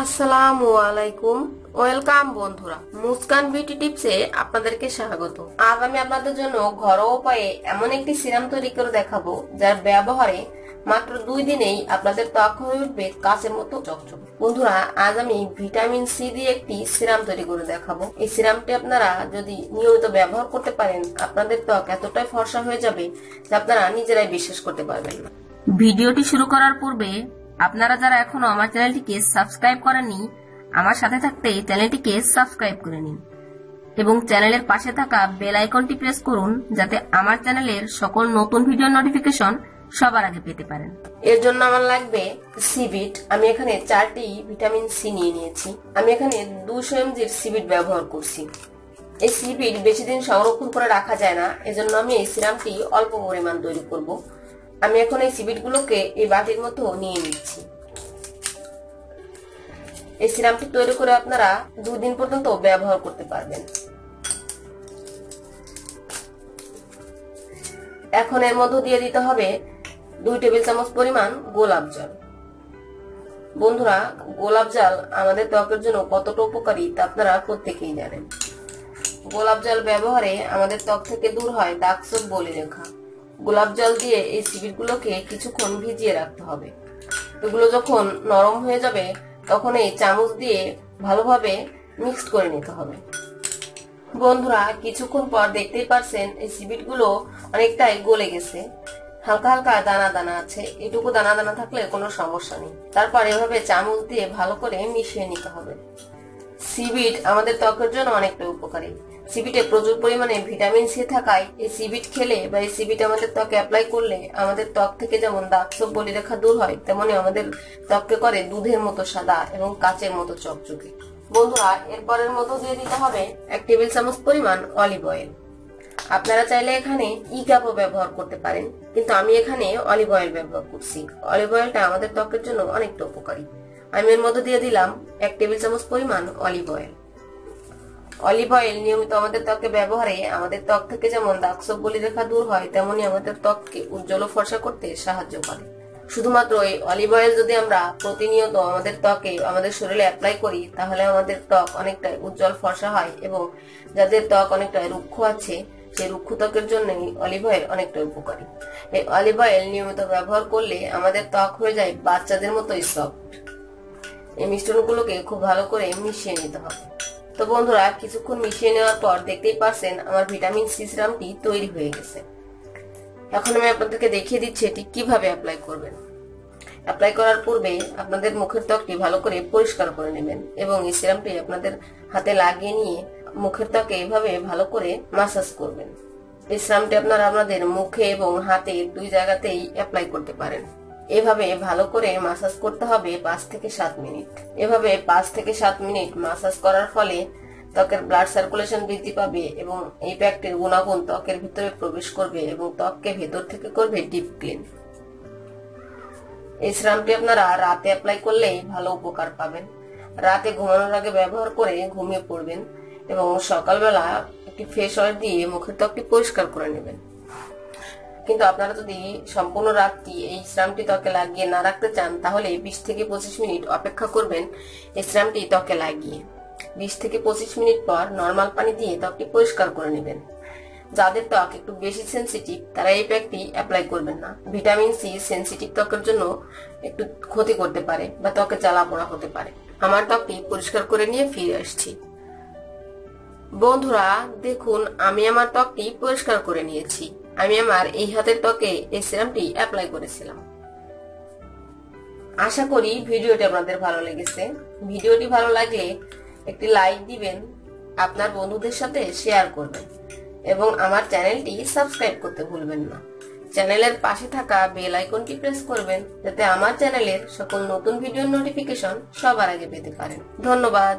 আসসালামু আলাইকুম। ওয়েলকাম বন্ধুরা। মুস্কান বিউটি টিপসে আপনাদেরকে স্বাগত। আজ আমি আপনাদের জন্য ঘরোয়া উপায়ে এমন একটি সিরাম তৈরি করে দেখাবো, যার ব্যবহারে মাত্র দুই দিনেই আপনাদের ত্বক হয়ে উঠবে মতো চকচক। বন্ধুরা, আজ আমি ভিটামিন সি দিয়ে একটি সিরাম তৈরি করে দেখাবো। এই সিরামটি আপনারা যদি নিয়মিত ব্যবহার করতে পারেন, আপনাদের ত্বক এতটাই ফর্সা হয়ে যাবে যে আপনারা নিজেরাই বিশ্বাস করতে পারবেন না। ভিডিওটি শুরু করার পূর্বে আপনারা যারা এখনও আমার চ্যানেলটিকে সাবস্ক্রাইব করেননি, আমার সাথে থাকতে চ্যানেলটিকে সাবস্ক্রাইব করে নিন এবং চ্যানেলের পাশে থাকা বেল আইকনটি প্রেস করুন যাতে আমার চ্যানেলের সকল নতুন ভিডিও নোটিফিকেশন সবার আগে পেতে পারেন। এর জন্য আমার লাগবে সিবিট আমি এখানে চারটি ভিটামিন সি নিয়ে নিয়েছি। আমি এখানে দুশো এমজির সিবিট ব্যবহার করছি। এই সিবিট বেশি দিন সংরক্ষণ করে রাখা যায় না। এজন্য আমি এই সিরামটি অল্প পরিমাণ তৈরি করব। আমি এখন এই সিবিট গুলোকে এই বাটির মতো নিয়ে নিচ্ছি। এই সিরামটি তৈরি করে আপনারা দুদিন পর্যন্ত ব্যবহার করতে পারবেন। এখন এর মধ্যে দিয়ে দিতে হবে দুই টেবিল চামচ পরিমাণ গোলাপ জল। বন্ধুরা, গোলাপ জল আমাদের ত্বকের জন্য কতটা উপকারী তা আপনারা প্রত্যেকেই জানেন। গোলাপ জল ব্যবহারে আমাদের ত্বক থেকে দূর হয় দাগ বলে রেখা গোলাপ জল দিয়ে এই সিবির গুলোকে কিছুক্ষণ ভিজিয়ে রাখতে হবে। এগুলো যখন নরম হয়ে যাবে, তখন এই চামচ দিয়ে ভালোভাবে মিক্সড করে নিতে হবে। বন্ধুরা, কিছুক্ষণ পর দেখতেই পারছেন এই সিবিটগুলো অনেকটাই গলে গেছে। হালকা হালকা দানা দানা আছে। এটুকু দানা দানা থাকলে কোনো সমস্যা নেই। তারপর এভাবে চামচ দিয়ে ভালো করে মিশিয়ে নিতে হবে। সিবিট আমাদের ত্বকের জন্য অনেকটা উপকারী। সিবিটে প্রচুর পরিমাণে ভিটামিন সি থাকায় এই সিবিট খেলে বা এই সিবিট আমাদের ত্বকে অ্যাপ্লাই করলে আমাদের ত্বক থেকে যেমন দাগ ছোপ বলি রেখা দূর হয়, তেমনি আমাদের ত্বককে করে দুধের মতো সাদা এবং কাচের মতো চকচকে। বন্ধুরা, এরপরের মতো দিয়ে দিতে হবে এক টেবিল চামচ পরিমাণ অলিভ অয়েল আপনারা চাইলে এখানে ই ক্যাপও ব্যবহার করতে পারেন, কিন্তু আমি এখানে অলিভ অয়েল ব্যবহার করছি। অলিভ অয়েলটা আমাদের ত্বকের জন্য অনেকটা উপকারী। আমি এর মধ্যে দিয়ে দিলাম এক টেবিল চামচ পরিমাণ অলিভ অয়েল অলিভ অয়েল নিয়মিত আমাদের ত্বকে ব্যবহারে আমাদের ত্বক থেকে যেমন দাগ ছোপ বলি রেখা দূর হয়, তেমনি আমাদের ত্বককে উজ্জ্বল ফর্সা করতে সাহায্য করে। শুধুমাত্র এই অলিভ অয়েল যদি আমরা প্রতিনিয়ত আমাদের ত্বকে, আমাদের শরীরে অ্যাপ্লাই করি, তাহলে আমাদের ত্বক অনেকটাই উজ্জ্বল, ফর্সা হয় এবং যাদের ত্বক অনেকটাই রুক্ষ আছে, সেই রুক্ষ ত্বকের জন্য অলিভ অয়েল অনেকটা উপকারী। এই অলিভ অয়েল নিয়মিত ব্যবহার করলে আমাদের ত্বক হয়ে যায় বাচ্চাদের মতোই সফট এই মিশ্রণগুলোকে খুব ভালো করে মিশিয়ে নিতে হবে। তো বন্ধুরা, কিছুক্ষণ মিশিয়ে নেওয়ার পর দেখতেই পারছেন আমার ভিটামিন সি সিরামটি তৈরি হয়ে গেছে। এখন আমি আপনাদেরকে দেখিয়ে দিচ্ছি এটি কীভাবে অ্যাপ্লাই করবেন। অ্যাপ্লাই করার পূর্বে আপনাদের মুখের ত্বকটি ভালো করে পরিষ্কার করে নেবেন এবং এই সিরামটি আপনাদের হাতে লাগিয়ে নিয়ে মুখের ত্বকে এভাবে ভালো করে মাসাজ করবেন। এই সিরামটি আপনারা আপনাদের মুখে এবং হাতে দুই জায়গাতেই অ্যাপ্লাই করতে পারেন। এভাবে ভালো করে মাসাজ করতে হবে পাঁচ থেকে সাত মিনিট। এভাবে পাঁচ থেকে সাত মিনিট মাসাজ করার ফলে ত্বকের ব্লাড সার্কুলেশন বৃদ্ধি পাবে এবং এই প্যাকটির গুণাগুণ ত্বকের ভিতরে প্রবেশ করবে এবং ত্বককে ভেতর থেকে করবে ডিপ ক্লিন এই সিরামটি আপনারা রাতে অ্যাপ্লাই করলেই ভালো উপকার পাবেন। রাতে ঘুমানোর আগে ব্যবহার করে ঘুমিয়ে পড়বেন এবং সকালবেলা একটি ফেস অয়েল দিয়ে মুখের ত্বকটি পরিষ্কার করে নেবেন। কিন্তু আপনারা যদি সম্পূর্ণ রাতটি এই সিরামটি ত্বকে লাগিয়ে না রাখতে চান, তাহলে বিশ থেকে পঁচিশ মিনিট অপেক্ষা করবেন এই সিরামটি ত্বকে লাগিয়ে। বিশ থেকে পঁচিশ মিনিট পর নর্মাল পানি দিয়ে ত্বকটি পরিষ্কার করে নেবেন। যাদের ত্বক একটু বেশি সেন্সিটিভ তারা এই প্যাকটি অ্যাপ্লাই করবেন না। ভিটামিন সি সেন্সিটিভ ত্বকের জন্য একটু ক্ষতি করতে পারে বা ত্বকে জ্বালা পোড়া হতে পারে। আমার ত্বকটি পরিষ্কার করে নিয়ে ফিরে আসছি। বন্ধুরা, দেখুন, আমি আমার ত্বকটি পরিষ্কার করে নিয়েছি। আমি আমার এই হাতের ত্বকে এই সিরামটি অ্যাপ্লাই করেছিলাম। আশা করি ভিডিওটি আপনাদের ভালো লেগেছে। ভিডিওটি ভালো লাগলে একটি লাইক দিবেন, আপনার বন্ধুদের সাথে শেয়ার করবেন এবং আমার চ্যানেলটি সাবস্ক্রাইব করতে ভুলবেন না। চ্যানেলের পাশে থাকা বেল আইকনটি প্রেস করবেন, যাতে আমার চ্যানেলের সকল নতুন ভিডিওর নোটিফিকেশন সবার আগে পেতে পারেন। ধন্যবাদ।